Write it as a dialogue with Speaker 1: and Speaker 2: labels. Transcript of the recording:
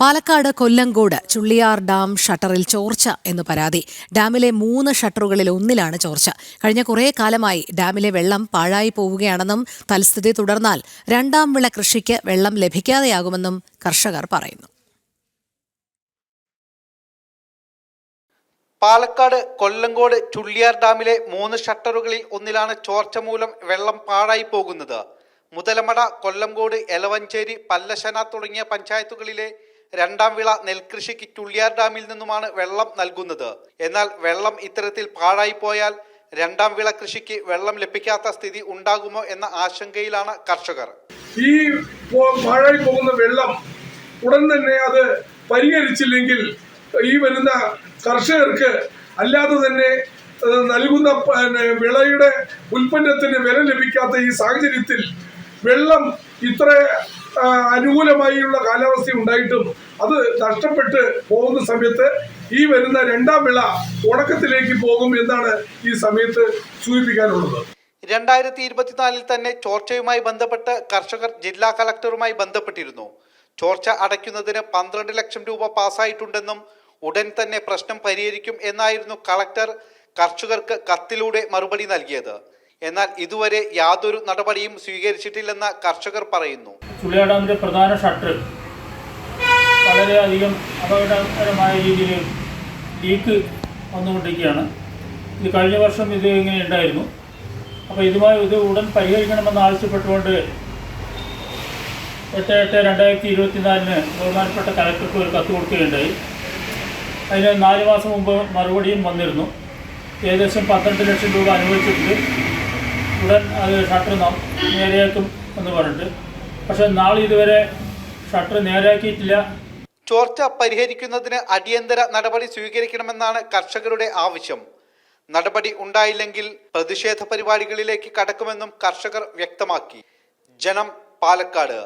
Speaker 1: Palakkad Kollengode Chulliyar dam ഷട്ടറിൽ ചോർച്ച എന്ന് പരാതി. ഡാമിലെ മൂന്ന് ഷട്ടറുകളിൽ ഒന്നിലാണ് ചോർച്ച. കഴിഞ്ഞ കുറേ കാലമായി ഡാമിലെ വെള്ളം പാഴായി പോവുകയാണെന്നും തൽസ്ഥിതി തുടർന്നാൽ രണ്ടാം വിള കൃഷിക്ക് വെള്ളം ലഭിക്കാതെയാകുമെന്നും കർഷകർ പറയുന്നു.
Speaker 2: പാലക്കാട് കൊല്ലങ്കോട് ചുള്ളിയാർ ഡാമിലെ മൂന്ന് ഷട്ടറുകളിൽ ഒന്നിലാണ് ചോർച്ച മൂലം വെള്ളം പാഴായി പോകുന്നത്. മുതലമട കൊല്ലങ്കോട് എലവഞ്ചേരി പല്ലശന തുടങ്ങിയ പഞ്ചായത്തുകളിലെ രണ്ടാം വിള നെൽകൃഷിക്ക് ചുള്ളിയാർ ഡാമിൽ നിന്നുമാണ് വെള്ളം നൽകുന്നത്. എന്നാൽ വെള്ളം ഇത്തരത്തിൽ പാഴായിപ്പോയാൽ രണ്ടാം വിള കൃഷിക്ക് വെള്ളം ലഭിക്കാത്ത സ്ഥിതി ഉണ്ടാകുമോ എന്ന ആശങ്കയിലാണ് കർഷകർ.
Speaker 3: ഈ പാഴായി പോകുന്ന വെള്ളം ഉടൻ തന്നെ അത് പരിഹരിച്ചില്ലെങ്കിൽ ഈ വരുന്ന കർഷകർക്ക് അല്ലാതെ തന്നെ നൽകുന്ന വിളയുടെ ഉൽപ്പന്നത്തിന് വില ലഭിക്കാത്ത ഈ സാഹചര്യത്തിൽ വെള്ളം ഇത്ര അനുകൂലമായുള്ള കാലാവസ്ഥ ഉണ്ടായിട്ടും അത് നഷ്ടപ്പെട്ട് പോകുന്ന സമയത്ത് ഈ വരുന്ന രണ്ടാം വിള ഉണക്കത്തിലേക്ക് പോകും എന്നാണ് ഈ സമയത്ത് സൂചിപ്പിക്കാനുള്ളത്.
Speaker 2: രണ്ടായിരത്തി ഇരുപത്തിനാലിൽ തന്നെ ചോർച്ചയുമായി ബന്ധപ്പെട്ട് കർഷകർ ജില്ലാ കളക്ടറുമായി ബന്ധപ്പെട്ടിരുന്നു. ചോർച്ച അടയ്ക്കുന്നതിന് പന്ത്രണ്ട് ലക്ഷം രൂപ പാസ്സായിട്ടുണ്ടെന്നും ഉടൻ തന്നെ പ്രശ്നം പരിഹരിക്കും എന്നായിരുന്നു കളക്ടർ കർഷകർക്ക് കത്തിലൂടെ മറുപടി നൽകിയത്. എന്നാൽ ഇതുവരെ യാതൊരു നടപടിയും സ്വീകരിച്ചിട്ടില്ലെന്ന് കർഷകർ പറയുന്നു.
Speaker 4: ചുള്ളിയാർ ഡാമിന്റെ പ്രധാന ഷട്ടർ വളരെയധികം അപകടകരമായ രീതിയിൽ ലീക്ക് വന്നുകൊണ്ടിരിക്കുകയാണ്. ഇത് കഴിഞ്ഞ വർഷം ഇത് ഇങ്ങനെ ഉണ്ടായിരുന്നു. അപ്പോൾ ഇതുമായി ഇത് ഉടൻ പരിഹരിക്കണമെന്ന് ആവശ്യപ്പെട്ടുകൊണ്ട് എട്ട് എട്ട് രണ്ടായിരത്തി ഇരുപത്തിനാലിന് ബഹുമാനപ്പെട്ട കലക്ടർക്ക് ഒരു കത്ത് കൊടുക്കുകയുണ്ടായി. അതിന് നാല് മാസം മുമ്പ് മറുപടിയും വന്നിരുന്നു. ഏകദേശം പന്ത്രണ്ട് ലക്ഷം രൂപ അനുവദിച്ചിട്ടുണ്ട്. ഉടൻ അത് ഷട്ടർ നാം നേരെയാക്കും എന്ന് പറഞ്ഞിട്ട് പക്ഷേ നാളെ ഇതുവരെ ഷട്ടർ നേരാക്കിയിട്ടില്ല.
Speaker 2: ചോർച്ച പരിഹരിക്കുന്നതിന് അടിയന്തര നടപടി സ്വീകരിക്കണമെന്നാണ് കർഷകരുടെ ആവശ്യം. നടപടി ഉണ്ടായില്ലെങ്കിൽ പ്രതിഷേധ പരിപാടികളിലേക്ക് കടക്കുമെന്നും കർഷകർ വ്യക്തമാക്കി. ജനം പാലക്കാട്.